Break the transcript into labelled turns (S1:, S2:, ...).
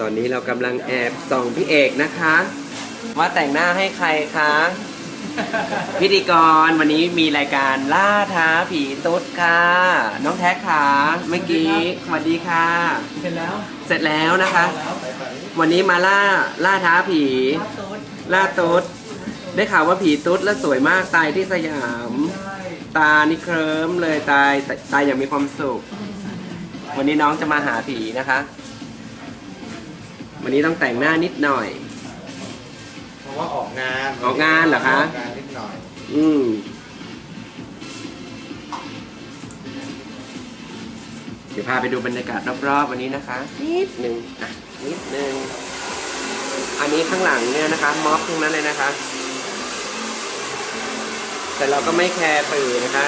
S1: ตอนนี้เรากำลังแอบส่องพี่เอกนะคะ ว่าแต่งหน้าให้ใครคะ พิธีกรวันนี้มีรายการล่าท้าผีตุ๊ดค่ะ น้องแท็กขาเมื่อกี้สวัสดีค่ะ
S2: เสร็จแล้ว
S1: เสร็จแล้วนะคะ วันนี้มาล่าล่าท้าผีล่าตุ๊ดได้ข่าวว่าผีตุ๊ดแล้วสวยมากตายที่สยาม ตานี่เคลิ้มเลยตายตตายอย่างมีความสุข วันนี้น้องจะมาหาผีนะคะ วันนี้ต้องแต่งหน้านิดหน่อย
S3: เพราะว่าออกงาน
S1: ออกงานเหรอคะ
S3: ออกงานนิดหน่อย
S1: อืม เดี๋ยวพาไปดูบรรยากาศรอบๆวันนี้นะคะ นิดหนึ่งอะนิดหนึ่งอันนี้ข้างหลังเนี่ยนะคะม็อบทั้งนั้นเลยนะคะ แต่เราก็ไม่แคร์ปือนะคะ